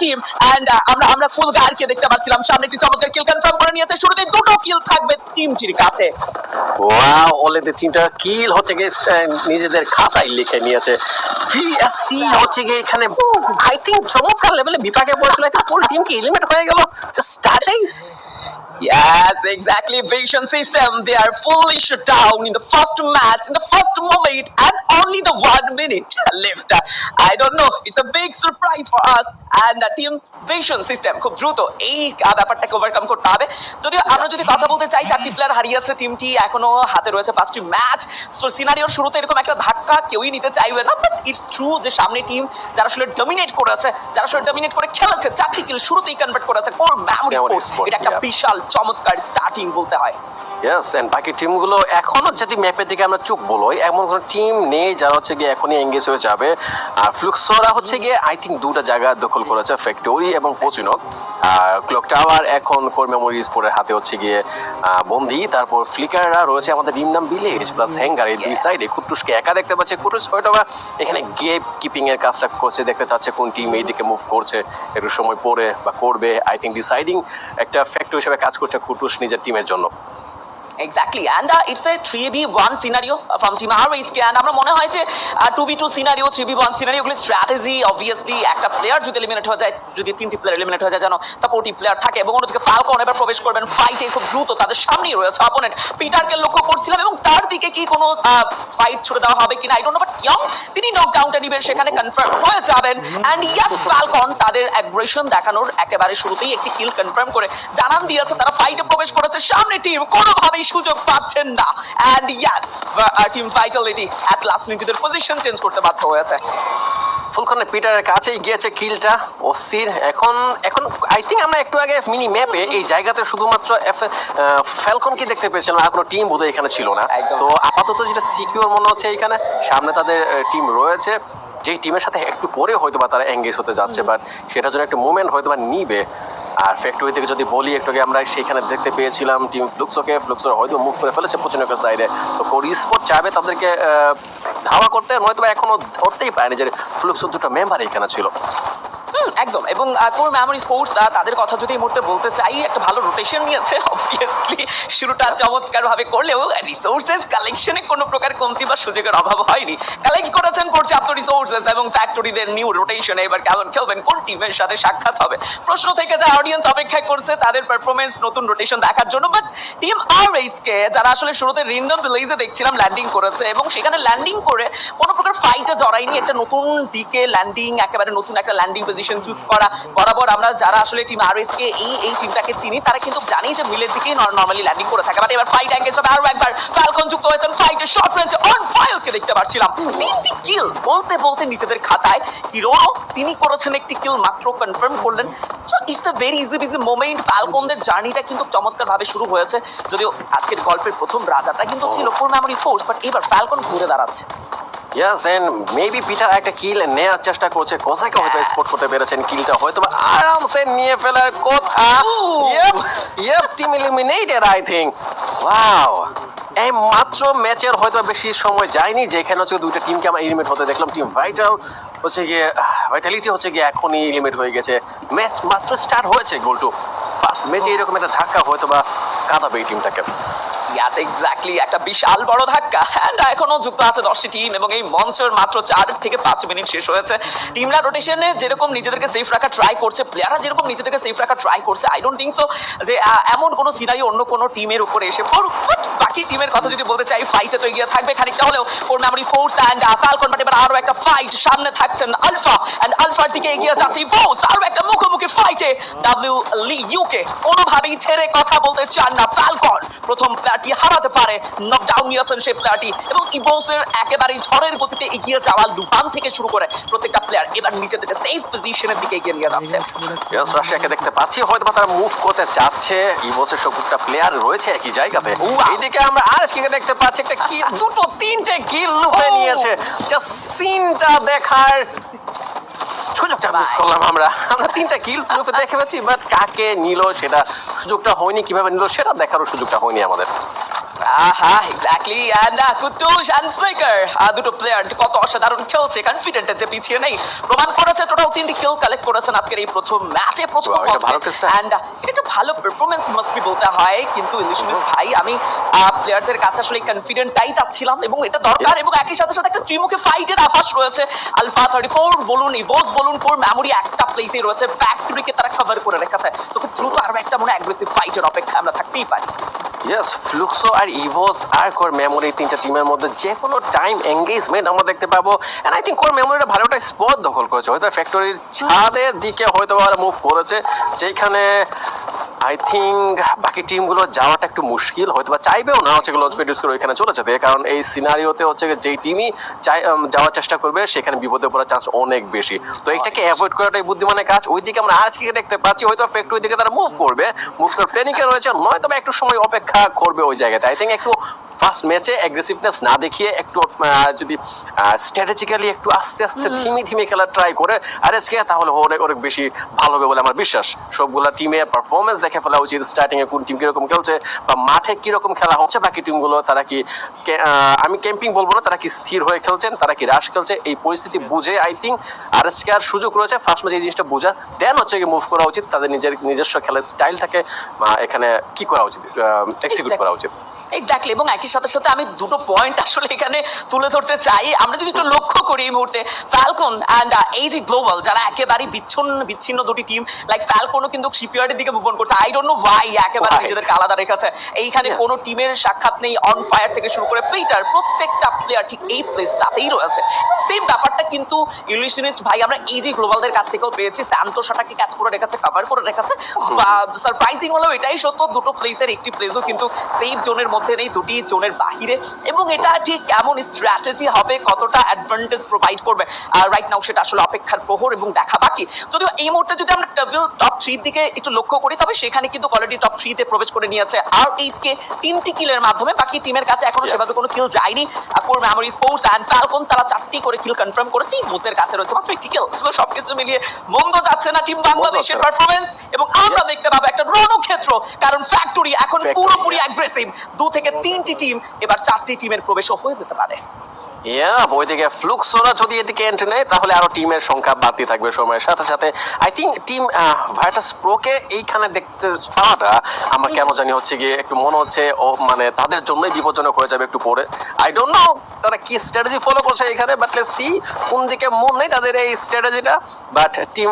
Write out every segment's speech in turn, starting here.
Team end কাছে। Wow already তিনটা kill হচ্ছে গিয়ে নিজেদের খাতায় লিখে নিয়েছে। ভিএসসি হচ্ছে গিয়ে এখানে আই থিঙ্ক চমৎকার লেভেলে বিপাকে পড়েছিল। ফুল টিম কি এলিমিনেট হয়ে গেল? Just Yes, exactly. Vision system. They are fully shut down in the first match, in the first moment, and only the one minute left. I don't know. It's a big surprise for us. And uh, team Vision system খুব দ্রুত এই ব্যাপারটাকে overcome করতে হবে যদিও আমরা যদি কথা বলতে চাই চারটি প্লেয়ার হারিয়েছে টিমটি এখনও হাতে রয়েছে পাঁচটি ম্যাচ সো সিনারিওর শুরুতে এরকম একটা ধাক্কা কেউই নিতে চাইবে না বাট ইটস ট্রু যে সামনে টিম যারা আসলে ডমিনেট করেছে যারা আসলে ডমিনেট করে খেলেছে চারটি কিল শুরুতেই কনভার্ট করেছে কোর মেমোরি স্পোর্টস এটা একটা. বিশাল চমৎকার স্টার্টিং বলতে হয়। ইয়েস এন্ড বাকি টিমগুলো এখনও যদি ম্যাপের দিকে আমরা চোখ বলোই, এমন কোনো টিম নেই যারা হচ্ছে গিয়ে এখনই এঙ্গেজ হয়ে যাবে। আর ফ্লুক্সরা হচ্ছে গিয়ে আই থিঙ্ক দুটা জায়গা দখল করেছে ফ্যাক্টরি এবং ফচিনক আর ক্লক টাওয়ার এখন কোর মেমোরি স্পোর্টের হাতে হচ্ছে গিয়ে বন্দি। তারপর ফ্লিকাররা রয়েছে আমাদের নিমনাম ভিলেজ প্লাস হ্যাঙ্গার এই দুই সাইডে কুটুসকে একা দেখতে পাচ্ছে কুটুস হয়তো বা এখানে গেপ কিপিং এর কাজটা করছে, দেখতে চাচ্ছে কোন টিম এই দিকে মুভ করছে, একটু সময় পরে বা করবে। আই থিঙ্ক ডিসাইডিং একটা ফ্যাক্টর হিসেবে কাজ করছে কুটুস নিজের টিমের জন্য। Exactly and it's a three B one scenario from team R HK and আমরা মনে হয় যে two B two scenario three B one সিনারিওগুলি strategy obviously একটা প্লেয়ার যদি এলিমিনেট হয়ে যায়, যদি তিনটি প্লেয়ার এলিমিনেট হয়ে যায়, যেন সাপোর্টিভ প্লেয়ার থাকে। এবং অন্যদিকে ফালকন এবার প্রবেশ করবেন ফাইটে খুব দ্রুত তাদের সামনেই রয়েছে অপোনেন্ট পিটারকে লক্ষ্য করছিলাম এবং তার দিকে কি কোনো ফাইট ছুড়ে দেওয়া হবে কিনা আই ডোন্ট নো বাট কিয়ং তিনি নকডাউনটা নেবেন, সেখানে কনফার্ম হয়ে যাবেন। অ্যান্ড ইয়াস ফালকন তাদের অ্যাগ্রেশন দেখানোর একেবারে শুরুতেই একটি কিল কনফার্ম করে জানান দিয়েছে। তারা ফাইটে প্রবেশ করেছে, সামনে টিম কোনোভাবেই সুযোগ পাচ্ছেন না। And yes team Vitality at last নিজেদের পজিশন চেঞ্জ করতে বাধ্য হয়েছে। ফুলকনের পিটারের কাছেই গিয়েছে কিলটা অস্থির। এখন এখন আই থিঙ্ক আমরা একটু আগে মিনি ম্যাপে এই জায়গাতে শুধুমাত্র ফ্যালকনকে দেখতে পেয়েছিলাম আর কোনো টিম বোধহয় এখানে ছিল না। তো আপাতত যেটা সিকিউর মনে হচ্ছে এখানে সামনে তাদের টিম রয়েছে। যেই টিমের সাথে একটু পরে হয়তো বা তারা এঙ্গেজ হতে যাচ্ছে বাট সেটার জন্য একটু মুভমেন্ট হয়তো বা নিবে। আর ফ্যাক্টরি থেকে যদি বলি, একটু আগে আমরা সেখানে দেখতে পেয়েছিলাম টিম ফ্লুক্সোকে ফ্লুক্সোর হয়তো মুভ করে ফেলেছে পশ্চিমবঙ্গের সাইডে তো কোর স্পোর্ট চাইবে তাদেরকে ধাওয়া করতে নয়তো বা এখনও ধরতেই পারেনি যে ফ্লুক্সোর দুটো মেম্বার এখানে ছিল। একদম। এবং কোর মেমোরি স্পোর্টস তাদের কথা যদি এই মুহূর্তে বলতে চাই, একটা ভালো রোটেশন নিয়েছে অবভিয়াসলি শুরুটা চমৎকার ভাবে করলেও রিসোর্সেস কালেকশনে কোনো প্রকার কমতি বা সুযোগের অভাব হয়নি। কালেক্ট করেছেন পর্যাপ্ত রিসোর্সেস এবং ফ্যাক্টরিদের নিউ রোটেশনে এবার কেমন খেলবেন, কোন টিমের সাথে সাক্ষাৎ হবে? প্রশ্ন থেকে যায় অডিয়েন্স অপেক্ষা করছে, তাদের পারফরমেন্স নতুন রোটেশন দেখার জন্য। বাট টিম আর কে যারা আসলে শুরুতে রিন্ডম ভিলেজে দেখছিলাম ল্যান্ডিং করেছে এবং সেখানে ল্যান্ডিং করে কোনো প্রকার ফাইটে জড়ায়নি। একটা নতুন দিকে ল্যান্ডিং একেবারে নতুন একটা ল্যান্ডিং পজিশন চুজ করা, বরাবর আমরা যারা আসলে টিম আর কে এই এই টিমটাকে চিনি, তারা কিন্তু জানি যে মিলের দিকেই নর্মালি ল্যান্ডিং করে থাকে। বাট এবার ফাইট অ্যাঙ্গেজ হবে আরও একবার। ফ্যালকন যুক্ত হয়েছেন ফাইটে শর্ট রেঞ্জে অন ফায়ারকে দেখতে পাচ্ছিলাম তিনটি কিল বলতে বলতে নিজেদের খাতায় কিরোনো তিনি করেছেন একটি কিল মাত্র কনফার্ম করলেন। So it's the very easy busy moment ফ্যালকনদের জার্নিটা কিন্তু চমৎকার ভাবে শুরু হয়েছে। যদিও আজকের গল্পের প্রথম রাজাটা কিন্তু ছিল ফোর মেমোরি স্পোর্টস বাট এবার ফ্যালকন ঘুরে দাঁড়াচ্ছে। ইয়াস এন্ড মেবি পিটার একটা কিল নেওয়ার চেষ্টা করছে। কোসাকে হয়তো স্পট করতে পেরেছেন কিলটা হয়তো আরামসে নিয়ে ফেলার কথা। Yep yep team eliminated I think wow এই মাত্র ম্যাচের হয়তো বেশি সময় যায়নি যেখানে হচ্ছে দুইটা টিমকে আমরা এলিমিনেট হতে দেখলাম। টিম ভাইটাল হচ্ছে গিয়ে ভাইটালিটি হচ্ছে গিয়ে এখনই এলিমিনেট হয়ে গেছে। ম্যাচ মাত্র স্টার্ট হয়েছে গোলটু ফার্স্ট ম্যাচে এরকম একটা ধাক্কা হয়তো বা কাঁদাবে এই টিমটাকে ইয়াস এক্স্যাক্টলি একটা বিশাল বড় ধাক্কা। অ্যান্ড এখনও যুক্ত আছে দশটি টিম এবং এই মঞ্চের মাত্র চার থেকে পাঁচ মিনিট শেষ হয়েছে। টিমরা রোটেশনে যেরকম নিজেদেরকে সেফ রাখা ট্রাই করছে, প্লেয়াররা যেরকম নিজেদেরকে সেফ রাখা ট্রাই করছে আই ডোন্ট থিঙ্ক সো যে এমন কোনো সিনারি অন্য কোনো টিমের উপরে এসে পড়ুক। বাকি টিমের কথা যদি বলতে চাই ফাইটে তো এগিয়ে থাকবে খানিকটা হলেও। Four memory sports and Falcon but এবার আরও একটা ফাইট সামনে থাকছেন আলফা অ্যান্ড আলফার দিকে এগিয়ে যাচ্ছে ফোর্স আরও একটা মুখোমুখি ফাইটে ডাব্লিউ লি ইউকে কোনোভাবেই ছেড়ে কথা বলতে চান না ফ্যালকন প্রথম প্লেয়ারটি হারাতে পারে? নকডাউন নিয়েছেন সেই প্লেয়ারটি এবং ইবোসের একেবারে ঝড়ের গতিতে এগিয়ে যাওয়া লুপান থেকে শুরু করে প্রত্যেকটা প্লেয়ার এবার নিজেদের সেফ পজিশনের দিকে এগিয়ে নিয়ে যাচ্ছে। ইয়েস রাশিয়াকে দেখতে পাচ্ছি। হয়তো তারা মুভ করতে চাচ্ছে ইভোসের সবটা প্লেয়ার রয়েছে একই জায়গাতে. এইদিকে আমরা আর কে দেখতে পাচ্ছি। একটা কি দুটো তিনটে কিল লুপে Oh. নিয়েছে। জাস্ট সিনটা দেখার সুযোগটা মিস করলাম আমরা। আমরা তিনটা কিল লুপে দেখে পাচ্ছি বাট কাকে নিল সেটা সুযোগটা হয়নি কীভাবে নিল সেটা দেখারও সুযোগটা হয়নি আমাদের। আহা এক্স্যাক্টলি অ্যান্ড কুটুস অ্যান্ড ফ্লিকার দুটো প্লেয়ার যে কত অসাধারণ খেলছে কনফিডেন্ট যে পিছিয়ে নেই। প্রমাণ করেছে টোটাল তিনটি কিল কালেক্ট করেছেন আজকের এই প্রথম ম্যাচে প্রথম হ্যাঁ। অ্যান্ড এটা একটা ভালো পারফরমেন্স মাস্ট বি বলতে হয় কিন্তু ইলিশনিস ভাই আমি প্লেয়ারদের কাছে আসলে কনফিডেন্টটাই চাচ্ছিলাম এবং এটা দরকার এবং একই সাথে সাথে একটা ত্রিমুখী ফাইটের আভাস রয়েছে। আলফা থার্টি ফোর বলুন ইভোস বলুন কোর মেমোরি একটা প্লেসে রয়েছে। ফ্যাক্টরিকে তারা কভার করে রেখেছে। তো খুব দ্রুত আরও একটা মনে অ্যাগ্রেসিভ ফাইটের অপেক্ষা আমরা থাকতেই পারি। ইয়েস ফ্লুক্সো আর ইভোস আর কোর মেমোরি তিনটা টিমের মধ্যে যে কোনো টাইম এঙ্গেজমেন্ট আমরা দেখতে পাবো। এন্ড আই থিঙ্ক কোর মেমোরিটা ভালো একটা স্পট দখল করেছে। হয়তো ফ্যাক্টরির ছাদের দিকে হয়তো ওরা মুভ করেছে। যেখানে আই থিঙ্ক বাকি টিমগুলো যাওয়াটা একটু মুশকিল হয়তো বা চাইবেও না হচ্ছে লঞ্চ পেডিউস করে ওইখানে চলে যেতে কারণ এই সিনারিওতে হচ্ছে যেই টিমই চাই যাওয়ার চেষ্টা করবে সেখানে বিপদে পড়ার চান্স অনেক বেশি। তো এটাকে অ্যাভয়েড করাটাই বুদ্ধিমানের কাজ। ওইদিকে আমরা আজকে দেখতে পাচ্ছি হয়তো ফ্যাক্টরি দিকে তারা মুভ করবে। মুভ করে প্ল্যানিংয়ে রয়েছে নয়তো বা একটু সময় অপেক্ষা করবে ওই জায়গাতে। আই থিঙ্ক একটু ফার্স্ট ম্যাচে অ্যাগ্রেসিভনেস না দেখিয়ে একটু যদি স্ট্র্যাটেজিক্যালি একটু আস্তে আস্তে ধীমে ধীমে খেলা ট্রাই করে আর আজকে তাহলে অনেক অনেক বেশি ভালো হবে বলে আমার বিশ্বাস। সবগুলা টিমের পারফরমেন্স দেখে ফেলা উচিত স্টার্টিং এ কোন টিম কীরকম খেলছে বা মাঠে কীরকম খেলা হচ্ছে বাকি টিমগুলো তারা কি আমি ক্যাম্পিং বলব না তারা কি স্থির হয়ে খেলছেন তারা কি রাশ খেলছে এই পরিস্থিতি বুঝে আই থিঙ্ক আর আজকে আর সুযোগ রয়েছে ফার্স্ট ম্যাচে এই জিনিসটা বোঝা দেন হচ্ছে কি মুভ করা উচিত তাদের নিজের নিজস্ব খেলার স্টাইলটাকে এখানে কি করা উচিত এক্সিকিউট করা উচিত। এক্স্যাক্টলি এবং একই সাথে সাথে আমি দুটো পয়েন্ট আসলে এখানে তুলে ধরতে চাই। আমরা যদি একটু লক্ষ্য করি এই মুহূর্তে ফ্যালকন অ্যান্ড এই যে গ্লোবাল যারা একেবারে বিচ্ছিন্ন বিচ্ছিন্ন দুটি টিম লাইক ফ্যালকনও কিন্তু শিপইয়ার্ডের দিকে মুভ অন করছে। আই ডোন্ট নো ভাই একেবারে নিজেদেরকে আলাদা রেখেছে। এইখানে. কোনো টিমের সাক্ষাৎ নেই অন ফায়ার থেকে শুরু করে পিটার প্রত্যেকটা প্লেয়ার ঠিক এই প্লেসটাতেই রয়েছে। সেম ব্যাপারটা কিন্তু ইলিউশনিস্ট ভাই আমরা এই যে গ্লোবালদের কাছ থেকেও পেয়েছি। স্যান্তোসাটাকে ক্যাচ করে রেখেছে কভার করে রেখেছে। সারপ্রাইজিং হলেও এটাই সত্য দুটো প্লেসের একটি প্লেসও কিন্তু সেফ জোনের মধ্যে নেই, দুটি জোনের বাহিরে। এবং এটা ঠিক কেমন স্ট্র্যাটেজি হবে, কতটা অ্যাডভান্টেজ প্রোভাইড করবে? রাইট নাও সেটা আসলে অপেক্ষার প্রহর এবং দেখা বাকি যদিও এই মুহূর্তে যদি আমরা টেবিল টপ থ্রির দিকে একটু লক্ষ্য করি তবে সেখানে কিন্তু কোয়ালিটি টপ থ্রিতে প্রবেশ করে নিয়েছে আর এইচকে তিনটি কিলের মাধ্যমে বাকি টিমের কাছে এখনও সেভাবে কোনো কিল যায়নি। কোর মেমোরি স্পোর্টস অ্যান্ড তারা চারটি করে কিল কনফার্ম করেছে। মোসের কাছে রয়েছে মাত্র একটি কিল সো সবকিছু মিলিয়ে মন্দ যাচ্ছে না টিম বাংলাদেশের পারফরমেন্স এবং আমরা দেখতে পাবো একটা রণক্ষেত্র কারণ ফ্যাক্টরি এখন পুরোপুরি. অ্যাগ্রেসিভ দু থেকে তিনটি টিম এবার চারটি টিমের প্রবেশও হয়ে যেতে পারে। ইয়া বই থেকে ফ্লুক্সোরা যদি এদিকে এন্ট্রি নেয়, তাহলে আরও টিমের সংখ্যা বাড়তে থাকবে সময়ের সাথে সাথে। আই থিঙ্ক টিম ভাইটাস প্রোকে এইখানে দেখতে পাওয়াটা আমার কেন জানি হচ্ছে গিয়ে একটু মনে হচ্ছে, ও মানে তাদের জন্যই বিপজ্জনক হয়ে যাবে একটু পরে। আই ডোন্ট নো তারা কি স্ট্র্যাটেজি ফলো করছে এখানে বাট লেটস সি কোন দিকে মন নেই তাদের এই স্ট্র্যাটেজিটা বাট টিম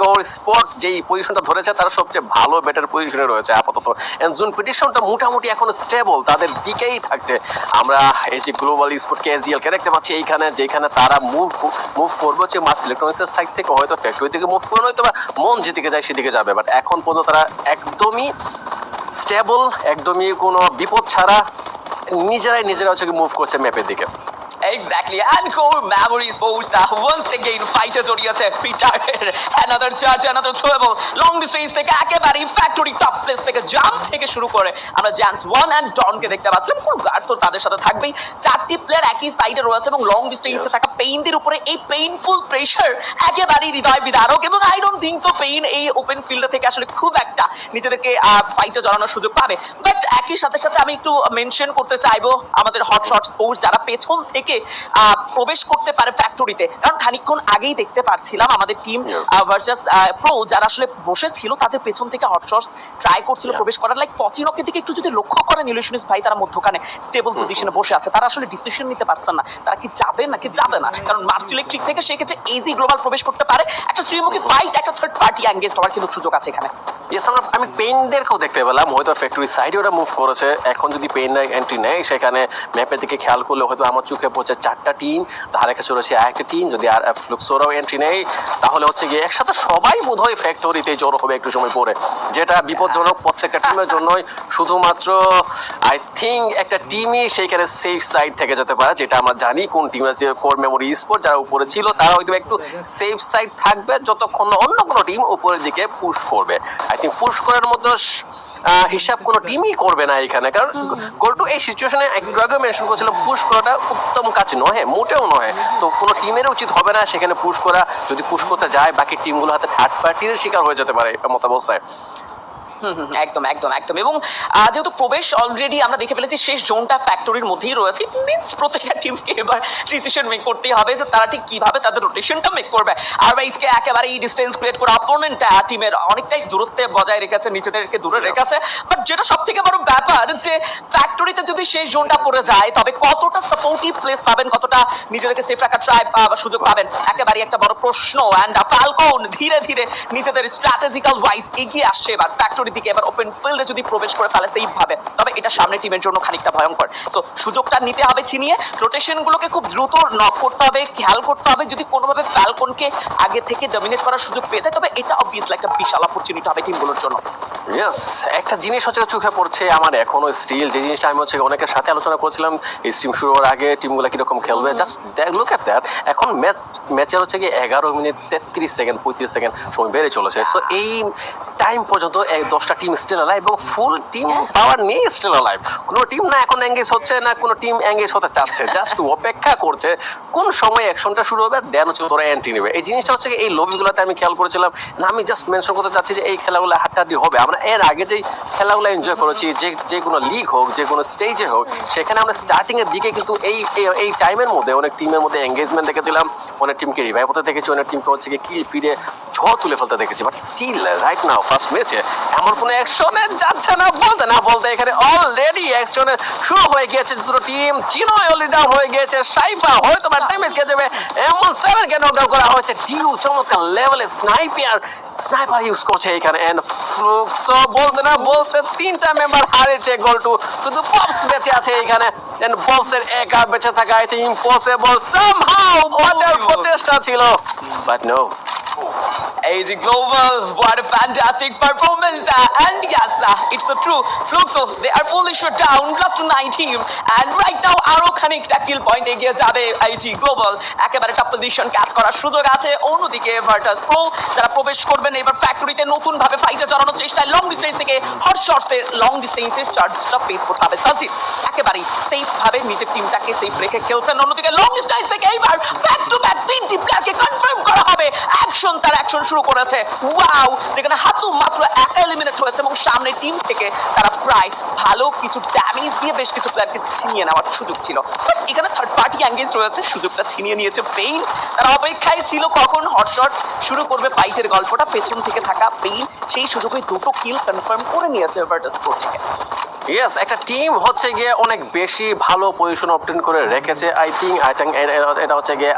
কোর স্পট যেই পজিশনটা ধরেছে, তারা সবচেয়ে ভালো বেটার পজিশনে রয়েছে আপাতত। জুন পিটিশনটা মোটামুটি এখন স্টেবল তাদের দিকেই থাকছে। আমরা এই যে গ্লোবাল স্পোর্ট কেজিএল কে দেখতে পাচ্ছি এইখানে যেখানে তারা মুভ মুভ করবে হচ্ছে মাস ইলেকট্রনিক্সের সাইড থেকে, হয়তো ফ্যাক্টরি থেকে মুভ করবে হয়তো বা মন যেদিকে যায় সেদিকে যাবে। বাট এখন পর্যন্ত তারা একদমই স্টেবল একদমই কোনো বিপদ ছাড়া নিজেরাই নিজেরা হচ্ছে মুভ করছে ম্যাপের দিকে। Exactly, and core memory sports that once again fighter জড়িয়েছে পিটারের another charge, another throwable long distance থেকে একেবারে ফ্যাক্টরি টপ প্লেস থেকে জাম্প থেকে শুরু করে আমরা জ্যান্স ওয়ান অ্যান্ড ডনকে দেখতে পাচ্ছিলাম গার্ড তো তাদের সাথে থাকবেই। চারটি প্লেয়ার একই সাইডে রয়েছে এবং লং ডিস্টেন্সে. থাকা পেইনদের উপরে এই পেইনফুল প্রেশার একেবারেই হৃদয় বিদারক এবং I don't think so pain এই ওপেন ফিল্ড থেকে আসলে খুব একটা নিজেদেরকে ফাইটে জড়ানোর সুযোগ পাবে। বাট একই সাথে সাথে আমি একটু মেনশন করতে চাইব আমাদের হট শট স্পোর্টস যারা পেছন থেকে প্রবেশ করতে পারে ফ্যাক্টরিতে কারণ খানিকক্ষণ আগেই দেখতে পারছিলাম আমাদের টিম ভার্সাস প্রো যারা আসলে বসেছিল তাদের পেছন থেকে হট ট্রাই করছিল প্রবেশ করার। লাইক পচিনকের দিকে একটু যদি লক্ষ্য করেন ইলিউশনিস ভাই তারা মধ্যখানে স্টেবল পজিশনে বসে আছে। তারা আসলে ডিসিশন নিতে পারছেন না। তারা কি যাবে নাকি যাবে না? কারণ মার্চ ইলেকট্রিক থেকে সেক্ষেত্রে ইজি গ্লোবাল প্রবেশ করতে পারে। একটা ত্রিমুখী ফাইট একটা থার্ড পার্টি এঙ্গেজ হওয়ার কিন্তু সুযোগ আছে এখানে। ইয়েস আমরা আমি পেইনদেরকেও দেখতে পেলাম। হয়তো ফ্যাক্টরি সাইডে ওরা মুভ করেছে। এখন যদি পেইন এন্ট্রি নেয় সেখানে ম্যাপের দিকে খেয়াল করলে হয়তো আমার চোখে পড়ছে চারটা টিম ধারে কাছে রয়েছে আরেকটা টিম যদি আর ফ্লুক্সোরাও এন্ট্রি নেই তাহলে হচ্ছে গিয়ে একসাথে সবাই বোধ হয় ফ্যাক্টরিতে জড়ো হবে একটু সময় পরে। যেটা বিপজ্জনক প্রত্যেকটা টিমের জন্যই শুধুমাত্র আই থিঙ্ক একটা টিমই সেইখানে সেফ সাইড থেকে যেতে পারে যেটা আমরা জানি কোন টিম আছে কোর মেমোরি স্পোর্ট যারা উপরে ছিল তারা হয়তো একটু সেফ সাইড থাকবে যতক্ষণ অন্য কোনো টিম উপরের দিকে পুশ করবে। আই থিঙ্ক পুশ করার আহ, হিসাব কোনো টিমই করবে না এখানে। কারণ গোল্টু এই সিচুয়েশনে একটু আগে মেনশন করেছিল পুশ করাটা উত্তম কাজ নয় মোটেও নয় তো কোনো টিমের উচিত হবে না সেখানে পুশ করা। যদি পুশ করতে যায় বাকি টিমগুলো হাতে থার্ড পার্টির শিকার হয়ে যেতে পারে মতাবস্থায় হুম, হুম, একদম একদম একদম। এবং যেহেতু প্রবেশ অলরেডি আমরা দেখে ফেলেছি শেষ জোনটা ফ্যাক্টরির মধ্যেই রয়েছে মিনস প্রত্যেকটা টিমকে এবার ডিসিশন মেক করতেই হবে যে তারা ঠিক কীভাবে তাদের রোটেশনটা মেক করবে। আর একেবারে এই ডিস্টেন্স ক্রিয়েট করে অপোনেন্ট টিমের অনেকটাই দূরত্বে বজায় রেখেছে নিজেদেরকে দূরে রেখেছে। বাট যেটা সব থেকে বড় ব্যাপার যে ফ্যাক্টরিতে যদি শেষ জোনটা পড়ে যায় তবে কতটা সাপোর্টিভ প্লেস পাবেন কতটা নিজেদেরকে সেফ রাখার ট্রাই সুযোগ পাবেন একেবারে একটা বড় প্রশ্ন। অ্যান্ড ফালকন ধীরে ধীরে নিজেদের স্ট্র্যাটেজিক্যাল ওয়াইজ এগিয়ে আসছে এবার ফ্যাক্টরির দিকে এবার ওপেন ফিল্ডে যদি প্রবেশ করে ফেলে সেই ভাবে। তবে এটা সামনে টিমের জন্য খানিকটা ভয়ঙ্কর। সো সুযোগটা নিতে হবে ছিনিয়ে। রোটেশনগুলোকে খুব দ্রুত নক করতে হবে খেয়াল করতে হবে যদি কোনোভাবে ফ্যালকনকে আগে থেকে ডমিনেট করার সুযোগ পেয়ে যায়। তবে এটা অবভিয়াসলি একটা বিশাল অপরচুনিটি হবে টিমগুলোর জন্য। ইয়েস একটা জিনিস হচ্ছে চোখে পড়ছে আমার এখনও স্টিল যে জিনিসটা আমি হচ্ছে অনেকের সাথে আলোচনা করেছিলাম এই স্ট্রিম শুরু হওয়ার আগে টিমগুলো কীরকম খেলবে। জাস্ট লুক এট দ্যাট এখন ম্যাচ ম্যাচের হচ্ছে কি এগারো মিনিট তেত্রিশ সেকেন্ড পঁয়ত্রিশ সেকেন্ড সময় বেড়ে চলেছে। সো এই টাইম পর্যন্ত এই দশটা টিম স্টিল আলাইভ এবং ফুল টিম পাওয়ার নিয়ে স্টিল আলাইভ কোনো টিম না এখন এঙ্গেজ হচ্ছে না কোনো টিম এঙ্গেজ হতে চাচ্ছে। জাস্ট অপেক্ষা করছে কোন সময় অ্যাকশনটা শুরু হবে দেন হচ্ছে তোরা এন্ট্রি নেবে। এই জিনিসটা হচ্ছে এই লবিগুলোতে আমি খেয়াল করেছিলাম না, আমি জাস্ট মেনশন করতে চাচ্ছি যে এই খেলাগুলো হাড্ডাহাড্ডি হবে। আমরা এর আগে যেই খেলাগুলো এনজয় করেছি, যে যে কোনো লিগ হোক, যে কোনো স্টেজে হোক, সেখানে আমরা স্টার্টিংয়ের দিকে কিন্তু এই, এই- টাইমের মধ্যে অনেক টিমের মধ্যে এঙ্গেজমেন্ট দেখেছিলাম। অনেক টিমকে রিভাইভ হতে দেখেছি, অনেক টিমকে হচ্ছে কি ফিরে ঝড় তুলে ফেলতে দেখেছি but still right now first ম্যাচে এমন কোনো অ্যাকশনে যাচ্ছে না বলতে না বলতে এখানে অলরেডি অ্যাকশনে শুরু হয়ে গিয়েছে দুটো টিম চিনয় অলরেডি ডাউন হয়ে গিয়েছে সাইফা হয়তো বা ড্যামেজ খেয়ে দেবে এমন সেভেন কে নকডাউন করা হয়েছে ডিউ চমৎকার লেভেলে স্নাইপার স্নাইপার ইউজ করছে এখানে এন্ড ফ্লুক্সো বলতে না বলতে তিনটা মেম্বার হারিয়েছে গোল টু শুধু পপস বেঁচে আছে এখানে এন্ড পপসের একা বেঁচে থাকা এটা ইম্পসিবল সামহাউ বাঁচার Oh. প্রচেষ্টা ছিল but no AZ Global, what a fantastic performance! Uh, and yes, uh, it's the true. Fluxo, they are fully shut down, plus to 9 team. And right now, আরও খানিকটা কিল point এগিয়ে যাবে Global. একেবারে top position catch করার সুযোগ আছে অন্যদিকে Virtus pro যারা প্রবেশ করবেন এবার ফ্যাক্টরিতে নতুন ভাবে ফাইটে জড়ানোর চেষ্টায় লং ডিস্টেন্স থেকে হট শর্টসে লং ডিস্টেন্সে চার্জটা ফেস করতে হবে সাজিদ একেবারেই সেফ ভাবে নিজের টিমটাকে সেফ রেখে খেলছেন অন্যদিকে লং ডিস্টেন্স থেকে এইবার ব্যাক টু ব্যাক তিনটি প্লেয়ারকে কনফার্ম করা হবে অ্যাকশন তার অ্যাকশন শুরু করেছে। ওয়াও যেখানে হাতু মাত্র একা এলিমিনেট হয়েছে এবং সামনে টিম থেকে তারা প্রায় ভালো কিছু ড্যামেজ দিয়ে বেশ কিছু প্লেয়ারকে ছিনিয়ে নেওয়ার সুযোগ ছিল। এখানে থার্ড পার্টি অ্যাঙ্গেজ রয়েছে, সুযোগটা ছিনিয়ে নিয়েছে পেইন তারা অপেক্ষায় ছিল কখন হটশট শুরু করবে ফাইটের গল্পটা, পেছন থেকে থাকা পেইন সেই সুযোগে দুটো কিল কনফার্ম করে নিয়েছে ভার্টাস থেকে। ইয়েস একটা টিম হচ্ছে গিয়ে অনেক বেশি ভালো পজিশন অবটেন করে রেখেছে আই থিঙ্ক আই থিঙ্ক এটা হচ্ছে গিয়ে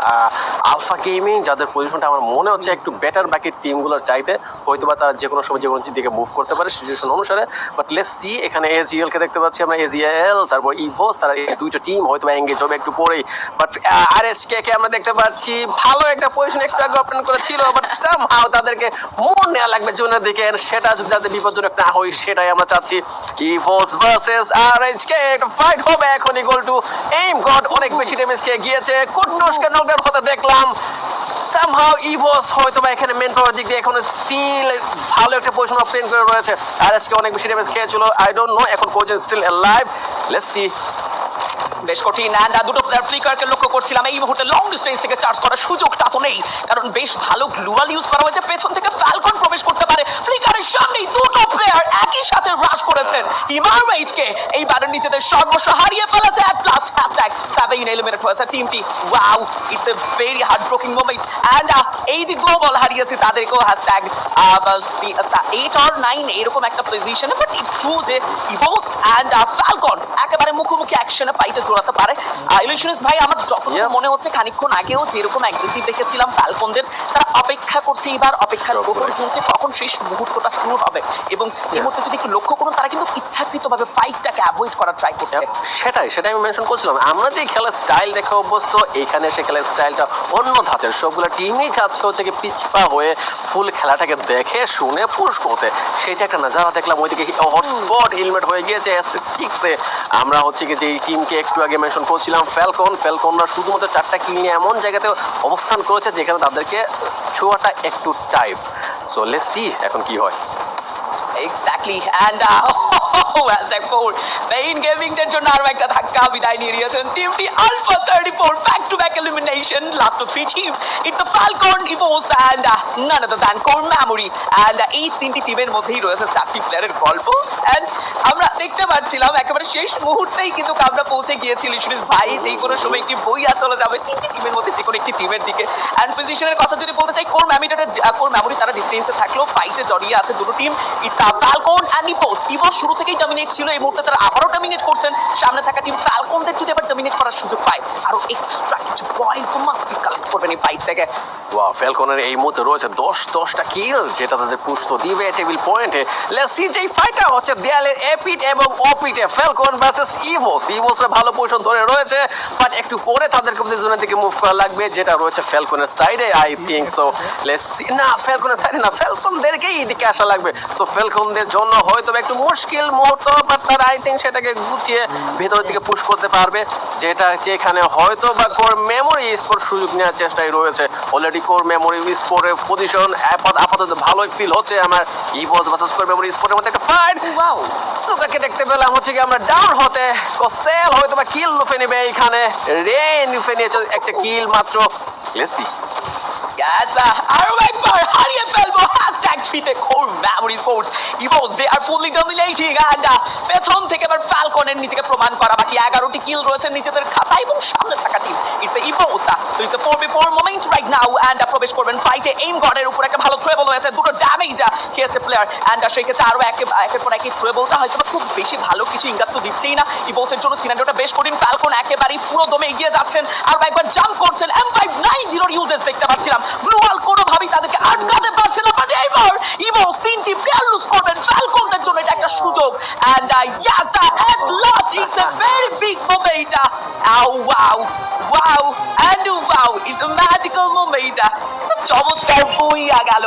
আলফা গেমিং যাদের পজিশনটা আমার মনে হচ্ছে একটু বেটার বাকি টিমগুলোর চাইতে হয়তো বা তারা যে কোনো সময় যে কোনো দিকে মুভ করতে পারে সিচুয়েশন অনুসারে বাট লেস সি এখানে এজিএল কে দেখতে পাচ্ছি আমরা এজিএল তারপর ইভোস তারা এই দুইটা টিম হয়তো বা এঙ্গেজ হবে একটু পরেই বাট আর এস কে কে আমরা দেখতে পাচ্ছি, ভালো একটা পজিশন একটু আগে অপটেন করেছিল বাট সামহাও তাদেরকে মন নেওয়া লাগবে জোনের দিকে সেটা যদি যাতে বিপজ্জনক না হয়, সেটাই আমরা চাচ্ছি ইভোস ভার্সেস আর এইচ কে একটা ফাইট হবে এখন ইকুয়াল টু এইম গড অনেক বেশি ড্যামেজ খেয়ে গিয়েছে। কুটনুসকে নকডাউন হতে দেখলাম। সামহাও ইভোস হয়তো বা এখানে মেন পাওয়ার দিক দিয়ে এখন স্টিল ভালো একটা পজিশন অফ করে রয়েছে। আর এসকে অনেক বেশি ড্যামেজ খেয়েছিল। আই ডোন্ট নো এখন কোজন স্টিল লাইভ লেটস সি বেশ কঠিন। অ্যান্ড দুটো প্লেয়ার ফ্লিকারকে লক্ষ্য করছিলাম। এই মুহূর্তে লং ডিস্টেন্স থেকে চার্জ করার সুযোগটা তো নেই। কারণ বেশ ভালো গ্লুয়াল ইউজ করা হয়েছে। পেছন থেকে ফ্যালকন প্রবেশ করতে পারে। ফ্লিকারের সামনেই দুটো প্লেয়ার একই সাথে রাশ করেছেন। হিমার ওয়েজকে এইবার নিজেদের সর্বস্ব হারিয়ে ফেলেছে এক লাস্ট হ্যাশট্যাগ সাবেইন এলিমিনেট হয়েছে টিমটি wow it's a very heartbreaking moment and এই যে গ্লোবাল হারিয়েছে তাদেরকেও হ্যাশট্যাগ এইট অর নাইন এরকম একটা পজিশনে বাট ইটস ট্রু যে ইভোস অ্যান্ড ফ্যালকন একেবারে মুখোমুখি অ্যাকশনে ফাইটে জোড়াতে পারে। ইলিশনিস ভাই আমার যখন মনে হচ্ছে খানিকক্ষণ আগেও যেরকম অ্যাগ্রেসিভ দেখেছিলাম ফ্যালকনদের তারা অপেক্ষা করছে এবার অপেক্ষার গোপন. চলছে কখন শেষ মুহূর্তটা শুরু হবে। এবং এই মুহূর্তে যদি একটু লক্ষ্য করুন তারা কিন্তু ইচ্ছাকৃতভাবে ফাইটটাকে অ্যাভয়েড করার ট্রাই করছে। সেটাই সেটাই আমি মেনশন করছিলাম। আমরা যে খেলার স্টাইল দেখে অভ্যস্ত এখানে সে খেলার স্টাইলটা অন্য ধাতের সবগুলো টিমই চাচ্ছে হচ্ছে কি পিছপা হয়ে ফুল খেলাটাকে দেখে শুনে পুশ করতে। সেটা একটা নজারা দেখলাম ওইদিকে হটস্পট হেলমেট হয়ে গিয়েছে সিক্সে আমরা হচ্ছে কি যে টিমকে একটু আগে মেনশন করছিলাম ফ্যালকন ফ্যালকনরা শুধুমাত্র চারটা কিল নিয়ে এমন জায়গাতে অবস্থান করেছে যেখানে তাদেরকে ছোঁয়াটা একটু টাইপ সো লেটস সি এখন কি হয়। Exactly and hashtag four main গেমিংদের জন্য আরও একটা ধাক্কা বিদায় নিয়ে নিয়েছেন টিমটি alpha thirty four back to back elimination last three team it the Falcon Evos and none other than core memory and এই তিনটি টিমের মধ্যেই রয়েছে চারটি প্লেয়ারের গল্প। অ্যান্ড আমরা দেখতে পাচ্ছিলাম, একেবারে শেষ মুহূর্তেই কিন্তু আমরা পৌঁছে গিয়েছি লিশনিস ভাই, যেই কোনো সময় একটি বইয়া চলে যাবে, তিনটি টিমের মধ্যে যে কোনো একটি টিমের দিকে। অ্যান্ড পজিশনের কথা যদি বলতে চাই কোর ম্যামিটার কোর মেমোরি তারা ডিস্টেন্সে থাকলেও ফাইটে জড়িয়ে আছে দুটো team it's the Falcon and Evos Evos শুরু থেকেই ডমিনেট ছিল, এই মুহূর্তে তারা আবারও ডমিনেট করছেন। সামনে থাকা টিম ফ্যালকনদের যদি আবার ডমিনেট করার সুযোগ পায়। আরও এক্সট্রা কিছু পয়েন্ট তো মাস্ট বি করবেন এই ফাইট থেকে। ওয়া ফ্যালকনের এই মুহূর্তে রয়েছে দশ, দশটা কিল যেটা তাদের তো দিবে টেবিল পয়েন্টে লেটস সি যেই ফাইটটা হচ্ছে দেয়ালের এপিট এবং অপিটে ফ্যালকন ভার্সেস ইভোস ইভোসের ভালো পজিশন ধরে রয়েছে বাট একটু পরে তাদেরকে জোনের দিকে মুভ করা লাগবে, যেটা রয়েছে ফ্যালকনের সাইডে I think so let's see না ফ্যালকনের সাইডে না ফ্যালকনদেরকেই এদিকে আসা লাগবে। সো ফ্যালকনদের জন্য হয়তো একটু মুশকিল মুহূর্ত বাট তারা আই থিঙ্ক সেটাকে গুছিয়ে ভেতরের দিকে পুশ করতে পারবে, যেটা যেখানে হয়তো বা কোর মেমোরি স্পোর্ট সুযোগ নেওয়ার চেষ্টায় রয়েছে। অলরেডি কোর মেমোরি স্পোর্টের পজিশন আপাতত ভালোই ফিল হচ্ছে আমার ইভস ভার্সেস কোর মেমোরি স্পোর্টের মধ্যে একটা ফাইট ওয়াও সুগারকে দেখতে পেলাম হচ্ছে কি আমরা ডাউন হতে। কোসেল হয়তো বা কিল লুফে নেবে এখানে রেন লুফে নিয়েছে একটা কিল মাত্র। লেসি Yes, আরও একবার হারিয়ে ফেলব হ্যাশট্যাগ ফিতে core memory sports Evos they are fully dominating and পেছন থেকে এবার ফ্যালকনের নিজেকে প্রমাণ করা। বাকি এগারোটি কিল রয়েছে নিজেদের খাতায় এবং সামনে থাকা টিম ইটস দ্য ইভোস তো it's the four before moment right now and প্রবেশ করবেন ফাইটে এইম গডের উপর একটা ভালো ট্রেবল হয়েছে, দুটো ড্যামেজ খেয়েছে প্লেয়ার অ্যান্ড সেই ক্ষেত্রে আরও একে, একের পর একে ট্রেবলটা হয়তো খুব বেশি ভালো কিছু ইঙ্গাত তো দিচ্ছেই না। ইভোসের জন্য সিনারিওটা বেশ কঠিন। ফ্যালকন একেবারেই পুরো দমে এগিয়ে যাচ্ছেন আর একবার জাম্প করছেন। এম ফাইভ নাইন জিরোর ইউজেস দেখতে পাচ্ছিলাম। ব্লু ওয়াল কোনোভাবেই তাদেরকে আটকাতে পারছে না। বাট ইমো সিনটি ফেলুস করবেন ফ্যালকনদের জন্য এটা একটা সুযোগ। And ইয়াজা at last it's a very big moment ow wow wow and wow it's a magical moment চমৎকার বইয়া গেল